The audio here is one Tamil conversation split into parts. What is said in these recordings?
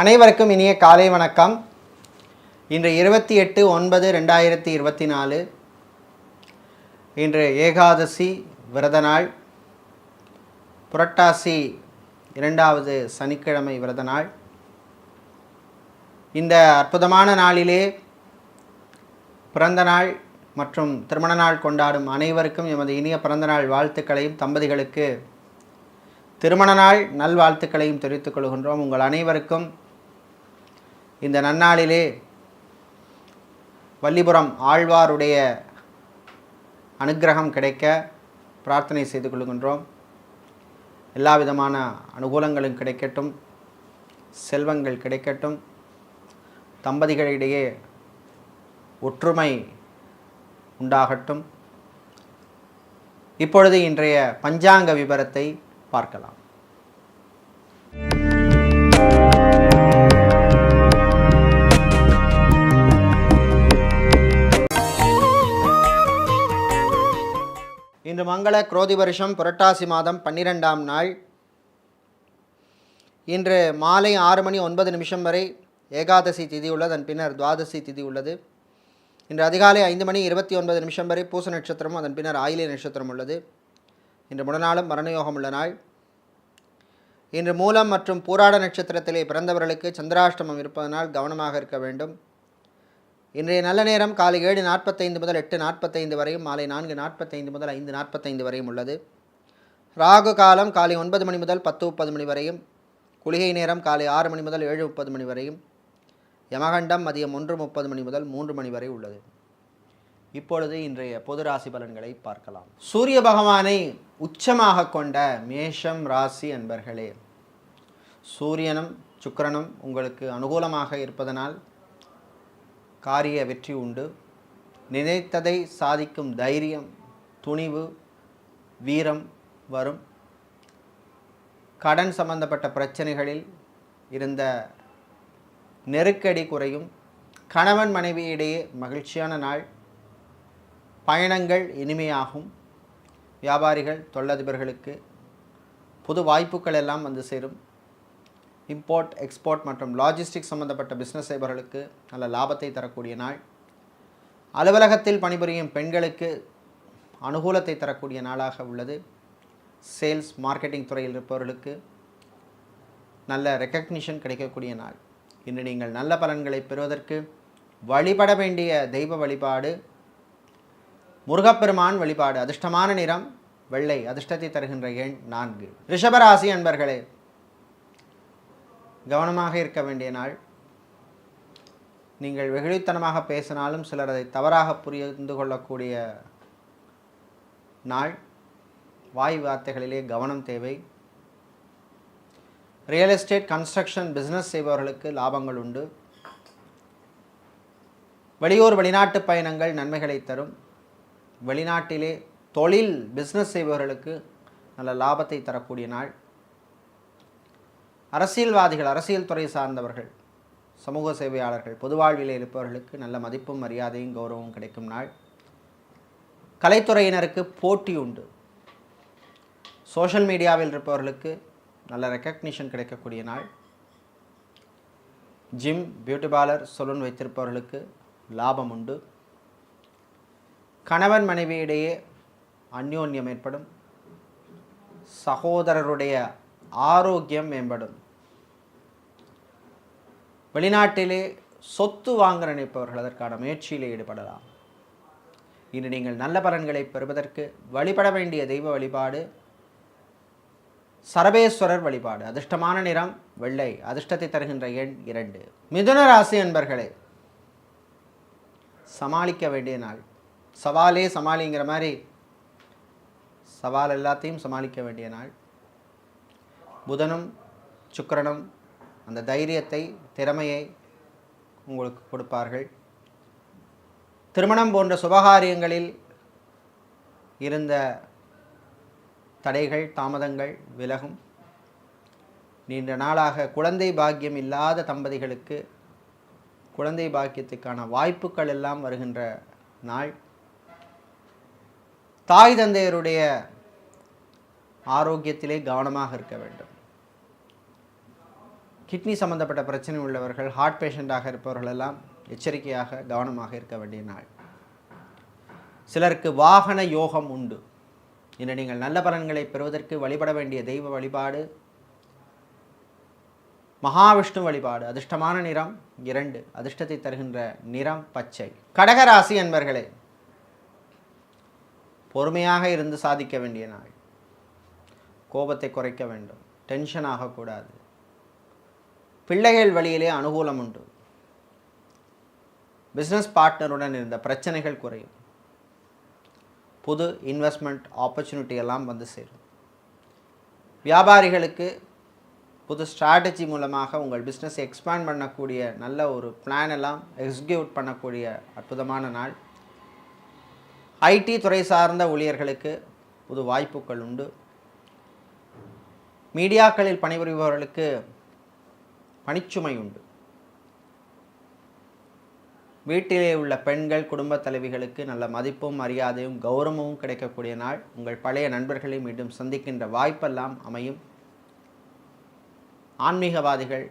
அனைவருக்கும் இனிய காலை வணக்கம். இன்று இருபத்தி எட்டு ஒன்பது ரெண்டாயிரத்தி இருபத்தி நாலு. இன்று ஏகாதசி விரத நாள் புரட்டாசி இரண்டாவது சனிக்கிழமை விரத நாள் இந்த அற்புதமான நாளிலே பிறந்த நாள் மற்றும் திருமண நாள் கொண்டாடும் அனைவருக்கும் எமது இனிய பிறந்த நாள் வாழ்த்துக்களையும் தம்பதிகளுக்கு திருமண நாள் நல்வாழ்த்துக்களையும் தெரிவித்துக் கொள்கின்றோம். உங்கள் அனைவருக்கும் இந்த நன்னாளிலே வள்ளிபுரம் ஆழ்வாருடைய அனுக்கிரகம் கிடைக்க பிரார்த்தனை செய்து கொள்கின்றோம். எல்லா விதமான அனுகூலங்களும் கிடைக்கட்டும். செல்வங்கள் கிடைக்கட்டும். தம்பதிகளிடையே ஒற்றுமை உண்டாகட்டும். இப்பொழுது இன்றைய பஞ்சாங்க விபரத்தை பார்க்கலாம். இன்று மங்கள குரோதி வருஷம் புரட்டாசி மாதம் பன்னிரெண்டாம் நாள். இன்று மாலை ஆறு மணி ஒன்பது நிமிஷம் வரை ஏகாதசி திதி உள்ளது அதன் பின்னர் துவாதசி திதி உள்ளது. இன்று அதிகாலை ஐந்து மணி இருபத்தி ஒன்பது நிமிஷம் வரை பூச நட்சத்திரமும் அதன் பின்னர் ஆயிலிய நட்சத்திரம் உள்ளது. இன்று முடநாளும் மரணயோகம் உள்ள நாள். இன்று மூலம் மற்றும் பூராட நட்சத்திரத்திலே பிறந்தவர்களுக்கு சந்திராஷ்டமம் இருப்பதனால் கவனமாக இருக்க வேண்டும். இன்றைய நல்ல நேரம் காலை ஏழு நாற்பத்தைந்து முதல் எட்டு நாற்பத்தைந்து வரையும் மாலை நான்கு நாற்பத்தைந்து முதல் ஐந்து நாற்பத்தைந்து வரையும் உள்ளது. ராகு காலம் காலை ஒன்பது மணி முதல் பத்து முப்பது மணி வரையும் குளிகை நேரம் காலை ஆறு மணி முதல் ஏழு முப்பது மணி வரையும் யமகண்டம் மதியம் ஒன்று முப்பது மணி முதல் மூன்று மணி வரை உள்ளது. இப்பொழுது இன்றைய பொது ராசி பலன்களை பார்க்கலாம். சூரிய பகவானை உச்சமாக கொண்ட மேஷம் ராசி அன்பர்களே சூரியனும் சுக்கரனும் உங்களுக்கு அனுகூலமாக இருப்பதனால் காரிய வெற்றி உண்டு. நினைத்ததை சாதிக்கும் தைரியம் துணிவு வீரம் வரும். கடன் சம்பந்தப்பட்ட பிரச்சனைகளில் இருந்த நெருக்கடி குறையும். கணவன் மனைவியிடையே மகிழ்ச்சியான நாள். பயணங்கள் இனிமையாகும். வியாபாரிகள் தொழிலதிபர்களுக்கு புது வாய்ப்புகள் எல்லாம் வந்து சேரும். இம்போர்ட் எக்ஸ்போர்ட் மற்றும் லாஜிஸ்டிக் சம்பந்தப்பட்ட பிஸ்னஸ் செய்பவர்களுக்கு நல்ல லாபத்தை தரக்கூடிய நாள். அலுவலகத்தில் பணிபுரியும் பெண்களுக்கு அனுகூலத்தை தரக்கூடிய நாளாக உள்ளது. சேல்ஸ் மார்க்கெட்டிங் துறையில் இருப்பவர்களுக்கு நல்ல ரெக்கக்னிஷன் கிடைக்கக்கூடிய நாள். இன்று நீங்கள் நல்ல பலன்களை பெறுவதற்கு வழிபட வேண்டிய தெய்வ வழிபாடு முருகப்பெருமான் வழிபாடு அதிர்ஷ்டமான நிறம் வெள்ளை அதிர்ஷ்டத்தை தருகின்ற எண் நான்கு. ரிஷபராசி அன்பர்களே கவனமாக இருக்க வேண்டிய நாள். நீங்கள் வெகுளித்தனமாக பேசினாலும் சிலர் அதை தவறாக புரிந்து கொள்ளக்கூடிய நாள். வாய் வார்த்தைகளிலே கவனம் தேவை. ரியல் எஸ்டேட் கன்ஸ்ட்ரக்ஷன் பிஸ்னஸ் செய்பவர்களுக்கு லாபங்கள் உண்டு. வெளியூர் வெளிநாட்டு பயணங்கள் நன்மைகளை தரும். வெளிநாட்டிலே தொழில் பிஸ்னஸ் செய்பவர்களுக்கு நல்ல லாபத்தை தரக்கூடிய நாள். அரசியல்வாதிகள் அரசியல் துறை சார்ந்தவர்கள் சமூக சேவையாளர்கள் பொதுவாழ்வில் இருப்பவர்களுக்கு நல்ல மதிப்பும் மரியாதையும் கௌரவம் கிடைக்கும் நாள். கலைத்துறையினருக்கு போட்டி உண்டு. சோஷியல் மீடியாவில் இருப்பவர்களுக்கு நல்ல ரெக்கக்னிஷன் கிடைக்கக்கூடிய நாள். ஜிம் பியூட்டி பார்லர் சலூன் வைத்திருப்பவர்களுக்கு லாபம் உண்டு. கணவன் மனைவியிடையே அந்யோன்யம் ஏற்படும். சகோதரருடைய ஆரோக்கியம் மேம்படும். வெளிநாட்டிலே சொத்து வாங்க நினைப்பவர்கள் அதற்கான முயற்சியில் ஈடுபடலாம். இன்று நீங்கள் நல்ல பலன்களை பெறுவதற்கு வழிபட வேண்டிய தெய்வ வழிபாடு சரபேஸ்வரர் வழிபாடு அதிர்ஷ்டமான நிறம் வெள்ளை அதிர்ஷ்டத்தை தருகின்ற எண் இரண்டு. மிதுன ராசி அன்பர்களே சமாளிக்க வேண்டிய நாள். சவாலே சமாளிங்கிற மாதிரி சவால் எல்லாத்தையும் சமாளிக்க வேண்டிய நாள். புதனும் சுக்கிரனும் அந்த தைரியத்தை திறமையை உங்களுக்கு கொடுப்பார்கள். திருமணம் போன்ற சுபகாரியங்களில் இருந்த தடைகள் தாமதங்கள் விலகும். நீண்ட நாளாக குழந்தை பாக்கியம் இல்லாத தம்பதிகளுக்கு குழந்தை பாக்கியத்துக்கான வாய்ப்புகள் எல்லாம் வருகின்ற நாள். தாய் தந்தையருடைய ஆரோக்கியத்திலே கவனமாக இருக்க வேண்டும். கிட்னி சம்பந்தப்பட்ட பிரச்சனை உள்ளவர்கள் ஹார்ட் பேஷண்ட்டாக இருப்பவர்கள் எல்லாம் எச்சரிக்கையாக கவனமாக இருக்க வேண்டிய நாள். சிலருக்கு வாகன யோகம் உண்டு. இன்று நீங்கள் நல்ல பலன்களை பெறுவதற்கு வழிபட வேண்டிய தெய்வ வழிபாடு மகாவிஷ்ணு வழிபாடு அதிர்ஷ்டமான நிறம் இரண்டு அதிர்ஷ்டத்தை தருகின்ற நிறம் பச்சை. கடகராசி என்பர்களே பொறுமையாக இருந்து சாதிக்க வேண்டிய நாள். கோபத்தை குறைக்க வேண்டும் டென்ஷன் ஆகக்கூடாது. பிள்ளைகள் வழியிலே அனுகூலம் உண்டு. பிஸ்னஸ் பார்ட்னருடன் இருந்த பிரச்சனைகள் குறையும். புது இன்வெஸ்ட்மெண்ட் ஆப்பர்ச்சுனிட்டி எல்லாம் வந்து சேரும். வியாபாரிகளுக்கு புது ஸ்ட்ராட்டஜி மூலமாக உங்கள் பிஸ்னஸ் எக்ஸ்பேண்ட் பண்ணக்கூடிய நல்ல ஒரு பிளான் எல்லாம் எக்ஸிக்யூட் பண்ணக்கூடிய அற்புதமான நாள். ஐடி துறை சார்ந்த ஊழியர்களுக்கு புது வாய்ப்புகள் உண்டு. மீடியாக்களில் பணிபுரிபவர்களுக்கு பணிச்சுமை உண்டு. வீட்டிலே உள்ள பெண்கள் குடும்ப தலைவிகளுக்கு நல்ல மதிப்பும் மரியாதையும் கௌரவமும் கிடைக்கக்கூடிய நாள். உங்கள் பழைய நண்பர்களை மீண்டும் சந்திக்கின்ற வாய்ப்பெல்லாம் அமையும். ஆன்மீகவாதிகள்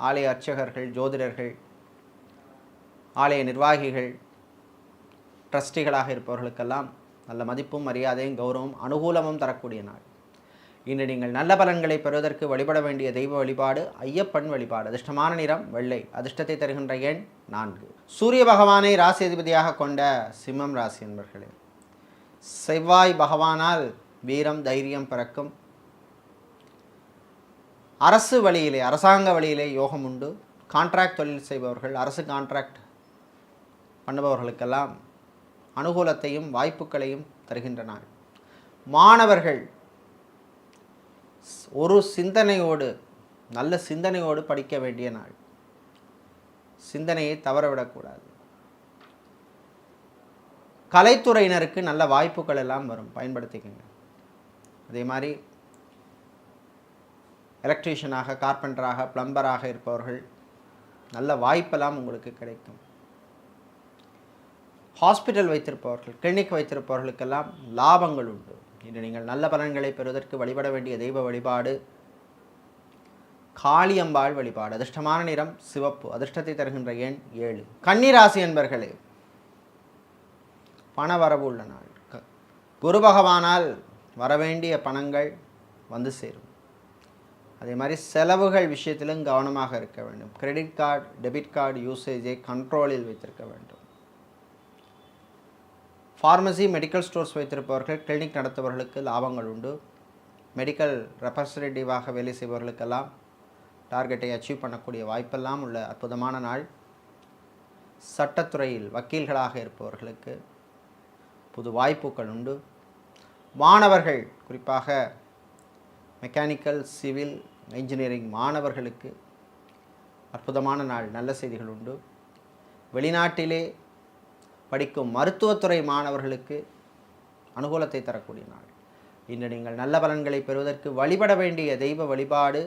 ஆலய அர்ச்சகர்கள் ஜோதிடர்கள் ஆலய நிர்வாகிகள் ட்ரஸ்டிகளாக இருப்பவர்களுக்கெல்லாம் நல்ல மதிப்பும் மரியாதையும் கௌரவம் அனுகூலமும் தரக்கூடிய நாள். இன்று நீங்கள் நல்ல பலன்களை பெறுவதற்கு வழிபட வேண்டிய தெய்வ வழிபாடு ஐயப்பன் வழிபாடு. அதிர்ஷ்டமான நிறம் வெள்ளை. அதிர்ஷ்டத்தை தருகின்ற எண் நான்கு. சூரிய பகவானை ராசி அதிபதியாக கொண்ட சிம்மம் ராசி என்பர்களே செவ்வாய் பகவானால் வீரம் தைரியம் பிறக்கும். அரசு வழியிலே அரசாங்க வழியிலே யோகம் உண்டு. கான்ட்ராக்ட் தொழில் செய்பவர்கள் அரசு கான்ட்ராக்ட் பண்ணுபவர்களுக்கெல்லாம் அனுகூலத்தையும் வாய்ப்புகளையும் தருகின்றனர். மாணவர்கள் ஒரு சிந்தனையோடு நல்ல சிந்தனையோடு படிக்க வேண்டிய நாள். சிந்தனையை தவறவிடக்கூடாது. கலைத்துறையினருக்கு நல்ல வாய்ப்புகள் எல்லாம் வரும். பயன்படுத்திக்கங்க. அதே மாதிரி எலக்ட்ரீஷியனாக கார்பெண்டராக பிளம்பராக இருப்பவர்கள் நல்ல வாய்ப்பெல்லாம் உங்களுக்கு கிடைக்கும். ஹாஸ்பிட்டல் வைத்திருப்பவர்கள் கிளினிக் வைத்திருப்பவர்களுக்கெல்லாம் லாபங்கள் உண்டு. இன்று நீங்கள் நல்ல பலன்களை பெறுவதற்கு வழிபட வேண்டிய தெய்வ வழிபாடு காளியம்பாள் வழிபாடு அதிர்ஷ்டமான நிறம் சிவப்பு அதிர்ஷ்டத்தை தருகின்ற எண் ஏழு. கன்னிராசி என்பர்களே பண வரவு உள்ள நாள். க- குரு பகவானால் வரவேண்டிய பணங்கள் வந்து சேரும். அதே மாதிரி செலவுகள் விஷயத்திலும் கவனமாக இருக்க வேண்டும். கிரெடிட் கார்டு டெபிட் கார்டு யூசேஜை கண்ட்ரோலில் வைத்திருக்க வேண்டும். ஃபார்மசி மெடிக்கல் ஸ்டோர்ஸ் வைத்திருப்பவர்கள் கிளினிக் நடத்துபவர்களுக்கு லாபங்கள் உண்டு. மெடிக்கல் ரெப்ரசன்டேட்டிவாக வேலை செய்பவர்களுக்கெல்லாம் டார்கெட்டை அச்சீவ் பண்ணக்கூடிய வாய்ப்பெல்லாம் உள்ள அற்புதமான நாள். சட்டத்துறையில் வக்கீல்களாக இருப்பவர்களுக்கு புது வாய்ப்புகள் உண்டு. மாணவர்கள் குறிப்பாக மெக்கானிக்கல் சிவில் இன்ஜினியரிங் மாணவர்களுக்கு அற்புதமான நாள் நல்ல செய்திகள் உண்டு. வெளிநாட்டிலே படிக்கும் மருத்துவத்துறை மாணவர்களுக்கு அனுகூலத்தை தரக்கூடிய நாள். இன்று நீங்கள் நல்ல பலன்களை பெறுவதற்கு வழிபட வேண்டிய தெய்வ வழிபாடு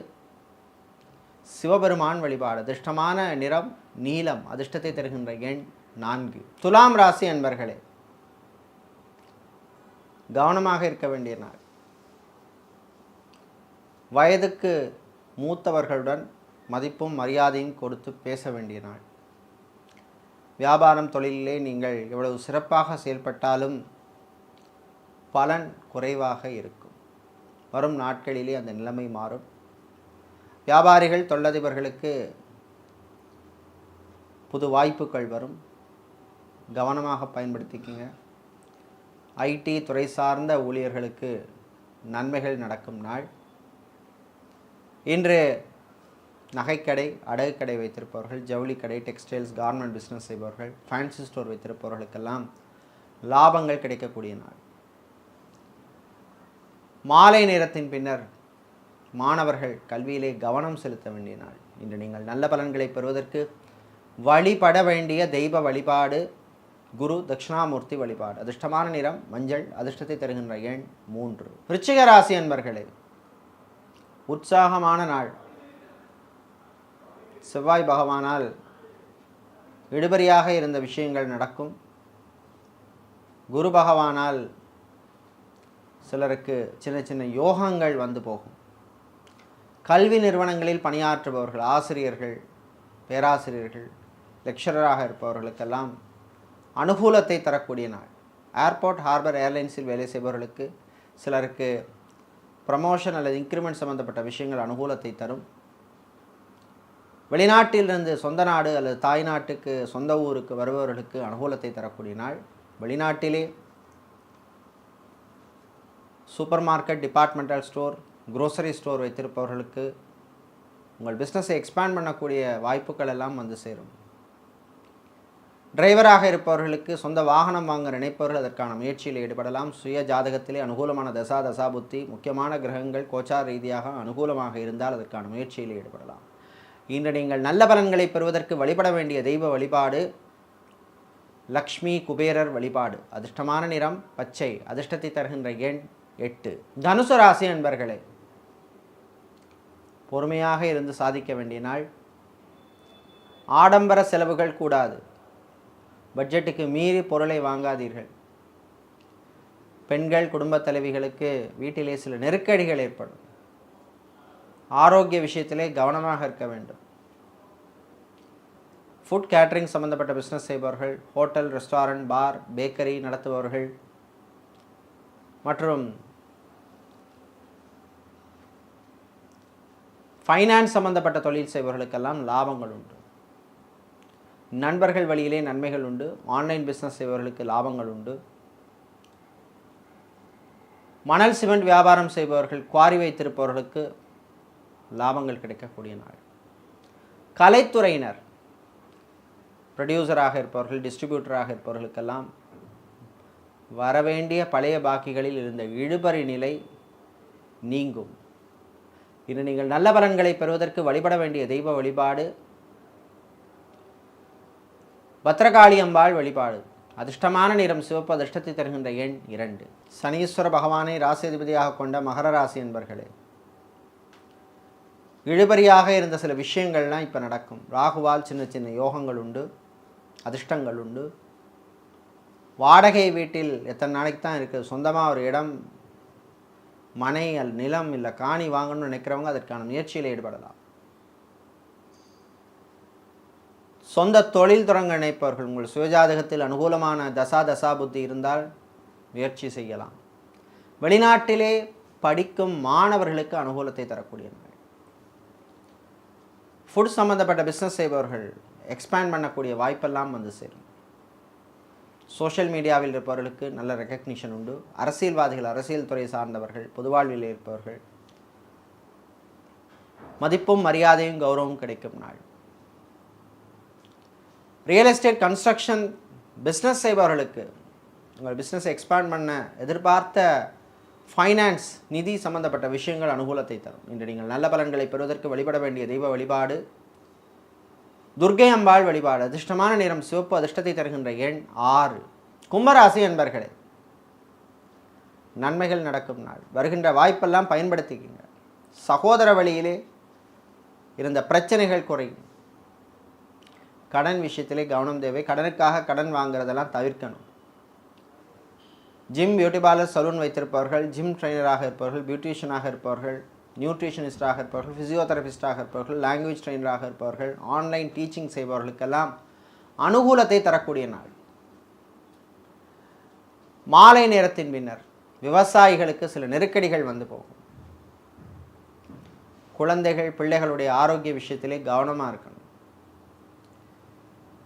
சிவபெருமான் வழிபாடு அதிர்ஷ்டமான நிறம் நீலம் அதிர்ஷ்டத்தை தருகின்ற எண் நான்கு. துலாம் ராசி அன்பர்களே கவனமாக இருக்க வேண்டிய நாள். வயதுக்கு மூத்தவர்களுடன் மதிப்பும் மரியாதையும் கொடுத்து பேச வேண்டிய நாள். வியாபாரம் தொழிலிலே நீங்கள் எவ்வளவு சிறப்பாக செயல்பட்டாலும் பலன் குறைவாக இருக்கும். வரும் நாட்களிலே அந்த நிலைமை மாறும். வியாபாரிகள் தொழிலதிபர்களுக்கு புது வாய்ப்புகள் வரும். கவனமாக பயன்படுத்திக்கங்க. ஐடி துறை சார்ந்த ஊழியர்களுக்கு நன்மைகள் நடக்கும் நாள். இன்று நகைக்கடை அடகு கடை வைத்திருப்பவர்கள் ஜவுளி கடை டெக்ஸ்டைல்ஸ் கார்மெண்ட் பிஸ்னஸ் செய்பவர்கள் ஃபேன்சி ஸ்டோர் வைத்திருப்பவர்களுக்கெல்லாம் லாபங்கள் கிடைக்கக்கூடிய நாள். மாலை நேரத்தின் பின்னர் மாணவர்கள் கல்வியிலே கவனம் செலுத்த வேண்டிய நாள். இன்று நீங்கள் நல்ல பலன்களை பெறுவதற்கு வழிபட வேண்டிய தெய்வ வழிபாடு குரு தட்சிணாமூர்த்தி வழிபாடு. அதிர்ஷ்டமான நிறம் மஞ்சள் அதிர்ஷ்டத்தை தருகின்ற எண் மூன்று. விருச்சிக ராசி அன்பர்களே உற்சாகமான நாள். செவ்வாய் பகவானால் இடுபறியாக இருந்த விஷயங்கள் நடக்கும். குரு பகவானால் சிலருக்கு சின்ன சின்ன யோகங்கள் வந்து போகும். கல்வி நிறுவனங்களில் பணியாற்றுபவர்கள் ஆசிரியர்கள் பேராசிரியர்கள் லெக்சரராக இருப்பவர்களுக்கெல்லாம் அனுகூலத்தை தரக்கூடிய நாள். ஏர்போர்ட் ஹார்பர் ஏர்லைன்ஸில் வேலை செய்பவர்களுக்கு சிலருக்கு ப்ரமோஷன் அல்லது இன்க்ரிமெண்ட் சம்பந்தப்பட்ட விஷயங்கள் அனுகூலத்தை தரும். வெளிநாட்டிலிருந்து சொந்த நாடு அல்லது தாய் நாட்டுக்கு சொந்த ஊருக்கு வருபவர்களுக்கு அனுகூலத்தை தரக்கூடிய நாள். வெளிநாட்டிலே super market departmental store grocery store வைத்திருப்பவர்களுக்கு உங்கள் பிஸ்னஸை எக்ஸ்பேண்ட் பண்ணக்கூடிய வாய்ப்புகள் எல்லாம் வந்து சேரும். டிரைவராக இருப்பவர்களுக்கு சொந்த வாகனம் வாங்க நினைப்பவர்கள் அதற்கான முயற்சியில் ஈடுபடலாம். சுய ஜாதகத்திலே அனுகூலமான தசா தசா புத்தி முக்கியமான கிரகங்கள் கோச்சார் ரீதியாக அனுகூலமாக இருந்தால் அதற்கான முயற்சியில் ஈடுபடலாம். இன்று நீங்கள் நல்ல பலன்களை பெறுவதற்கு வழிபட வேண்டிய தெய்வ வழிபாடு லக்ஷ்மி குபேரர் வழிபாடு. அதிர்ஷ்டமான நிறம் பச்சை. அதிர்ஷ்டத்தை தருகின்ற எண் எட்டு. தனுசு ராசி அன்பர்களே பொறுமையாக இருந்து சாதிக்க வேண்டிய நாள். ஆடம்பர செலவுகள் கூடாது. பட்ஜெட்டுக்கு மீறி பொருளை வாங்காதீர்கள். பெண்கள் குடும்பத் தலைவிகளுக்கு வீட்டிலே சில நெருக்கடிகள் ஏற்படும். ஆரோக்கிய விஷயத்திலே கவனமாக இருக்க வேண்டும். ஃபுட் கேட்ரிங் சம்பந்தப்பட்ட பிஸ்னஸ் செய்பவர்கள் ஹோட்டல் ரெஸ்டாரண்ட் பார் பேக்கரி நடத்துபவர்கள் மற்றும் ஃபைனான்ஸ் சம்மந்தப்பட்ட தொழில் செய்பவர்களுக்கெல்லாம் லாபங்கள் உண்டு. நண்பர்கள் வழியிலே நன்மைகள் உண்டு. ஆன்லைன் பிஸ்னஸ் செய்பவர்களுக்கு லாபங்கள் உண்டு. மணல் சிமெண்ட் வியாபாரம் செய்பவர்கள் குவாரி வைத்திருப்பவர்களுக்கு லாபங்கள் கிடைக்கக்கூடிய நாள். கலைத்துறையினர் ப்ரொடியூசராக இருப்பவர்கள் டிஸ்ட்ரிபியூட்டராக இருப்பவர்களுக்கெல்லாம் வரவேண்டிய பழைய பாக்கிகளில் இருந்த இழுபறி நிலை நீங்கும். இன்று நீங்கள் நல்ல பலன்களை பெறுவதற்கு வழிபட வேண்டிய தெய்வ வழிபாடு பத்ரகாளி அம்பாள் வழிபாடு. அதிர்ஷ்டமான நிறம் சிவப்பு அதிர்ஷ்டத்தை தருகின்ற எண் இரண்டு. சனீஸ்வர பகவானை ராசிதிபதியாக கொண்ட மகர ராசி என்பர்களே இழுபறியாக இருந்த சில விஷயங்கள்லாம் இப்போ நடக்கும். ராகுவால் சின்ன சின்ன யோகங்கள் உண்டு. அதிர்ஷ்டங்கள் உண்டு வாடகை வீட்டில் எத்தனை நாளைக்கு தான் இருக்குது சொந்தமாக ஒரு இடம் மனை அல் நிலம் இல்லை காணி வாங்கணும்னு நினைக்கிறவங்க அதற்கான முயற்சியில் ஈடுபடலாம். சொந்த தொழில் தொடங்க நினைப்பவர்கள் உங்கள் சுயஜாதகத்தில் அனுகூலமான தசா தசா புத்தி இருந்தால் முயற்சி செய்யலாம். வெளிநாட்டிலே படிக்கும் மாணவர்களுக்கு அனுகூலத்தை தரக்கூடிய ஃபுட் சம்மந்தப்பட்ட பிஸ்னஸ் செய்பவர்கள் எக்ஸ்பேண்ட் பண்ணக்கூடிய வாய்ப்பெல்லாம் வந்து சேரும். சோஷியல் மீடியாவில் இருப்பவர்களுக்கு நல்ல ரெக்கக்னிஷன் உண்டு. அரசியல்வாதிகள் அரசியல் துறை சார்ந்தவர்கள் பொதுவாழ்வில் இருப்பவர்கள். மதிப்பும் மரியாதையும் கௌரவம் கிடைக்கும் நாள். ரியல் எஸ்டேட் கன்ஸ்ட்ரக்ஷன் பிஸ்னஸ் செய்பவர்களுக்கு உங்கள் பிஸ்னஸை எக்ஸ்பேண்ட் பண்ண எதிர்பார்த்த ஃபைனான்ஸ் நிதி சம்பந்தப்பட்ட விஷயங்கள் அனுகூலத்தை தரும். இன்று நீங்கள் நல்ல பலன்களை பெறுவதற்கு வழிபட வேண்டிய தெய்வ வழிபாடு துர்க்கை அம்பாள் வழிபாடு. அதிர்ஷ்டமான நிறம் சிவப்பு அதிர்ஷ்டத்தை தருகின்ற எண் ஆறு. கும்பராசி என்பர்களே நன்மைகள் நடக்கும் நாள். வருகின்ற வாய்ப்பெல்லாம் பயன்படுத்திக்கிங்க. சகோதர வழியிலே இருந்த பிரச்சனைகள் குறையும். கடன் விஷயத்திலே கவனம் தேவை. கடனுக்காக கடன் வாங்குறதெல்லாம் தவிர்க்கணும். ஜிம் பியூட்டி பார்லர் சலூன் வைத்திருப்பவர்கள் ஜிம் ட்ரைனராக இருப்பவர்கள் பியூட்டிஷியனாக இருப்பவர்கள் நியூட்ரிஷனிஸ்டாக இருப்பவர்கள் ஃபிசியோதெரபிஸ்டாக இருப்பவர்கள் லாங்குவேஜ் ட்ரெயினராக இருப்பவர்கள் ஆன்லைன் டீச்சிங் செய்பவர்களுக்கெல்லாம் அனுகூலத்தை தரக்கூடிய நாள். மாலை நேரத்தின் பின்னர் விவசாயிகளுக்கு சில நெருக்கடிகள் வந்து போகும். குழந்தைகள் பிள்ளைகளுடைய ஆரோக்கிய விஷயத்திலே கவனமாக இருக்கணும்.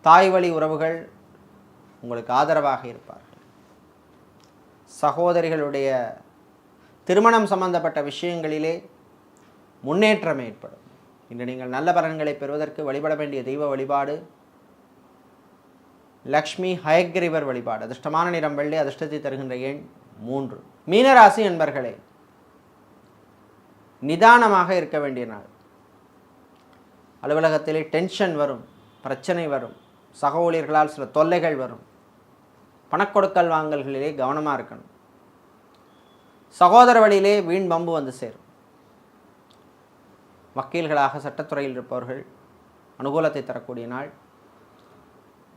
தாய் வழி உறவுகள் உங்களுக்கு ஆதரவாக இருப்பார்கள். சகோதரிகளுடைய திருமணம் சம்பந்தப்பட்ட விஷயங்களிலே முன்னேற்றம் ஏற்படும். இன்று நீங்கள் நல்ல பலன்களை பெறுவதற்கு வழிபட வேண்டிய தெய்வ வழிபாடு லக்ஷ்மி ஹயக்ரிவர் வழிபாடு அதிர்ஷ்டமான நிறம் வெள்ளி அதிர்ஷ்டத்தை தருகின்ற எண் மூன்று. மீனராசி என்பர்களே நிதானமாக இருக்க வேண்டிய நாள். அலுவலகத்திலே டென்ஷன் வரும் பிரச்சனை வரும் சக ஊழியர்களால் சில தொல்லைகள் வரும். பணக்கொடுக்கல் வாங்கல்களிலே கவனமாக இருக்கணும். சகோதர வழியிலே வீண் பம்பு வந்து சேரும். வக்கீல்களாக சட்டத்துறையில் இருப்பவர்கள் அனுகூலத்தை தரக்கூடிய நாள்.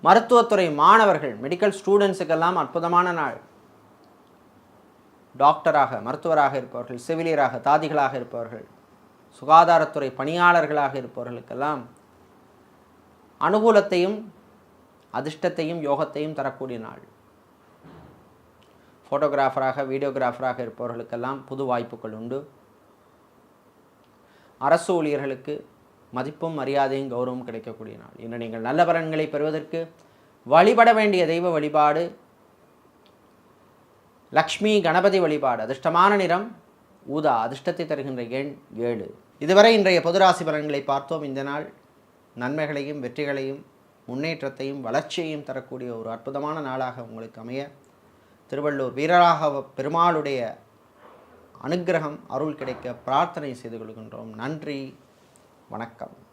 மருத்துவத்துறை மாணவர்கள் மெடிக்கல் ஸ்டூடெண்ட்ஸுக்கெல்லாம் அற்புதமான நாள். டாக்டராக மருத்துவராக இருப்பவர்கள் செவிலியராக தாதிகளாக இருப்பவர்கள் சுகாதாரத்துறை பணியாளர்களாக இருப்பவர்களுக்கெல்லாம் அனுகூலத்தையும் அதிர்ஷ்டத்தையும் யோகத்தையும் தரக்கூடிய நாள். ஃபோட்டோகிராஃபராக வீடியோகிராஃபராக இருப்பவர்களுக்கெல்லாம் புது வாய்ப்புகள் உண்டு. அரசு ஊழியர்களுக்கு மதிப்பும் மரியாதையும் கௌரவம் கிடைக்கக்கூடிய நாள். இன்று நீங்கள் நல்ல பலன்களை பெறுவதற்கு வழிபட வேண்டிய தெய்வ வழிபாடு லக்ஷ்மி கணபதி வழிபாடு அதிர்ஷ்டமான நிறம் ஊதா அதிர்ஷ்டத்தை தருகின்ற எண் ஏழு. இதுவரை இன்றைய பொதுராசி பலன்களை பார்த்தோம். இந்த நாள் நன்மைகளையும் வெற்றிகளையும் முன்னேற்றத்தையும் வளர்ச்சியையும் தரக்கூடிய ஒரு அற்புதமான நாளாக உங்களுக்கு அமைய திருவள்ளூர் வீரராக பெருமாளுடைய அனுக்கிரகம் அருள் கிடைக்க பிரார்த்தனை செய்து கொள்கின்றோம். நன்றி வணக்கம்.